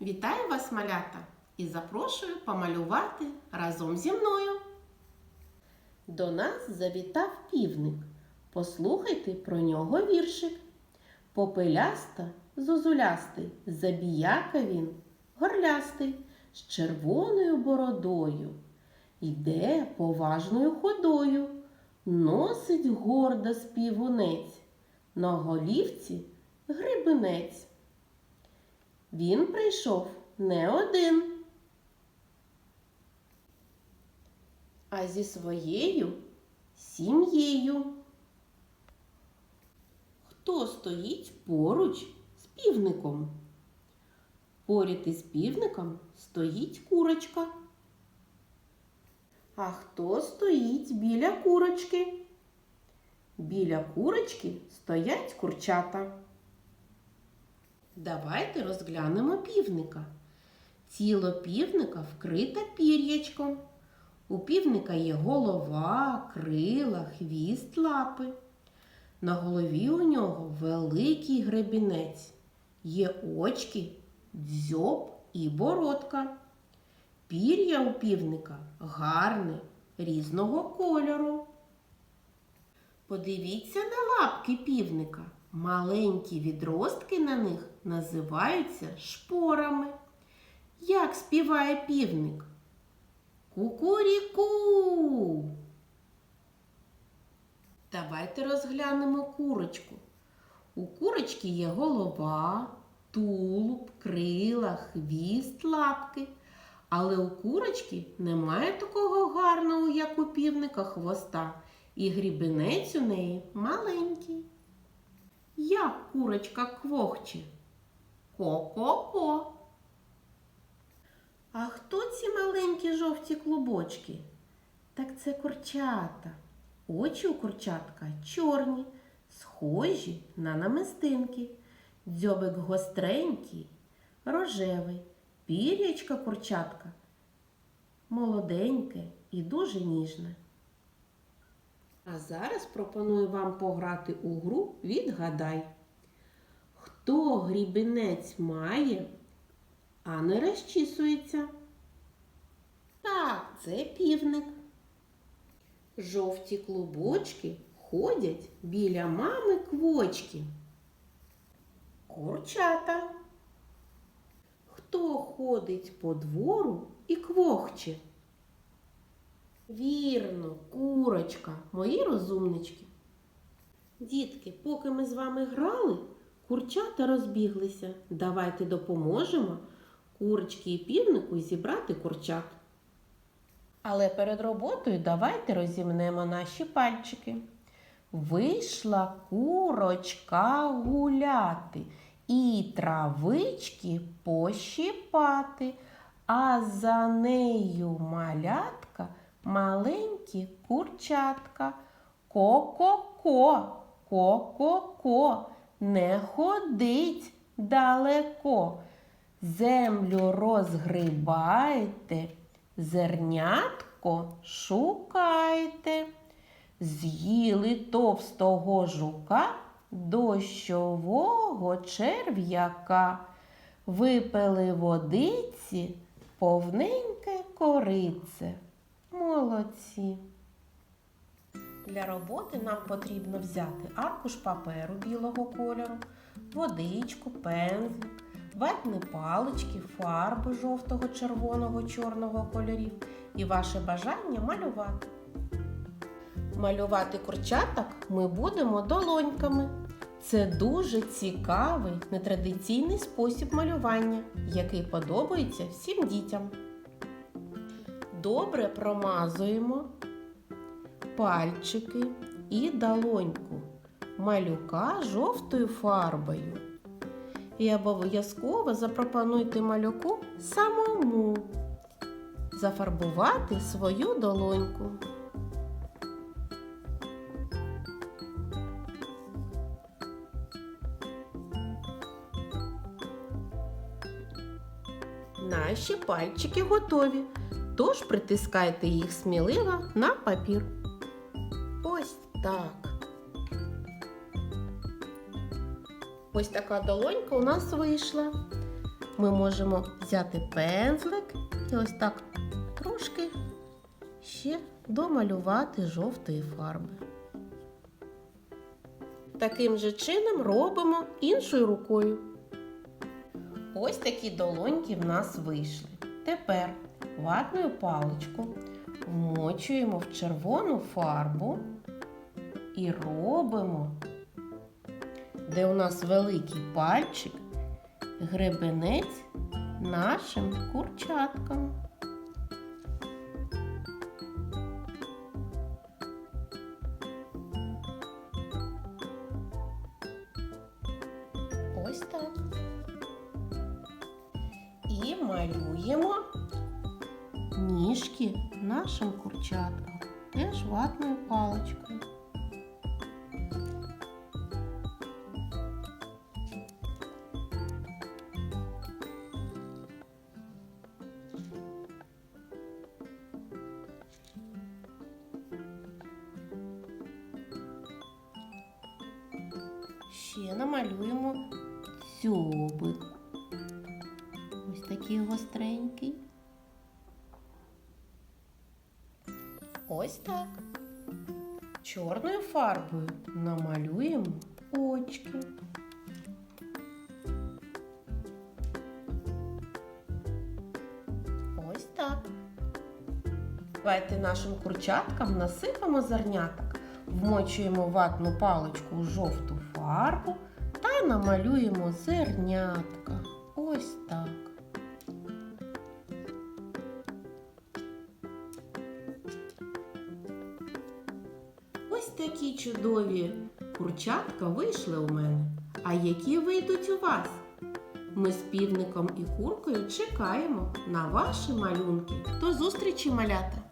Вітаю вас, малята, і запрошую помалювати разом зі мною. До нас завітав півник. Послухайте про нього віршик. Попеляста, зозулястий, забіяка він, горлястий, з червоною бородою. Йде поважною ходою, носить гордо співунець, на голівці грибинець. Він прийшов не один, а зі своєю сім'єю. Хто стоїть поруч з півником? Поряд із півником стоїть курочка. А хто стоїть біля курочки? Біля курочки стоять курчата. Давайте розглянемо півника. Тіло півника вкрите пір'ячком. У півника є голова, крила, хвіст, лапи. На голові у нього великий гребінець. Є очки, дзьоб і бородка. Пір'я у півника гарне, різного кольору. Подивіться на лапки півника. Маленькі відростки на них називаються шпорами. Як співає півник? Кукуріку. Давайте розглянемо курочку. У курочки є голова, тулуб, крила, хвіст, лапки. Але у курочки немає такого гарного, як у півника, хвоста, і грібенець у неї маленький. Як курочка квохче? Ко-ко-ко. А хто ці маленькі жовті клубочки? Так це курчата. Очі у курчатка чорні, схожі на намистинки. Дзьобик гостренький, рожевий, пір'ячка курчатка молоденьке і дуже ніжне. А зараз пропоную вам пограти у гру Відгадай. Хто грібінець має, а не розчісується? Так, це півник. Жовті клубочки ходять біля мами квочки. Курчата. Хто ходить по двору і квохче? Вірно, курочка, мої розумнички. Дітки, поки ми з вами грали, курчата розбіглися. Давайте допоможемо курочки і півнику зібрати курчат. Але перед роботою давайте розімнемо наші пальчики. Вийшла курочка гуляти і травички пощипати, а за нею малятка маленькі курчатка. Ко-ко-ко, ко-ко-ко, не ходить далеко. Землю розгрибайте, зернятко шукайте. З'їли товстого жука, дощового черв'яка, випили водиці, повненьке корице. Молодці. Для роботи нам потрібно взяти аркуш паперу білого кольору, водичку, пензлик, ватні палички, фарби жовтого, червоного, чорного кольорів і ваше бажання малювати. Малювати курчаток ми будемо долоньками. Це дуже цікавий нетрадиційний спосіб малювання, який подобається всім дітям. Добре промазуємо пальчики і долоньку малюка жовтою фарбою. І обов'язково запропонуйте малюку самому зафарбувати свою долоньку. Наші пальчики готові, тож притискайте їх сміливо на папір. Ось так. Ось така долонька у нас вийшла. ми можемо взяти пензлик і ось так трошки ще домалювати жовтої фарби. Таким же чином робимо іншою рукою. Ось такі долоньки в нас вийшли. Тепер ватною паличку вмочуємо в червону фарбу і робимо, де у нас великий пальчик, гребенець нашим курчаткам. Ось так. І малюємо ніжки нашим курчаткам. Теж ватною паличкою. Ще намалюємо дзьобик. Ось такий гостренький. Ось так. Чорною фарбою намалюємо очки. Ось так. Давайте нашим курчаткам насипемо зерняток, вмочуємо ватну паличку у жовту фарбу та намалюємо зернятка. Ось так. Ось такі чудові курчатка вийшли у мене. А які вийдуть у вас? Ми з півником і куркою чекаємо на ваші малюнки. До зустрічі, малята!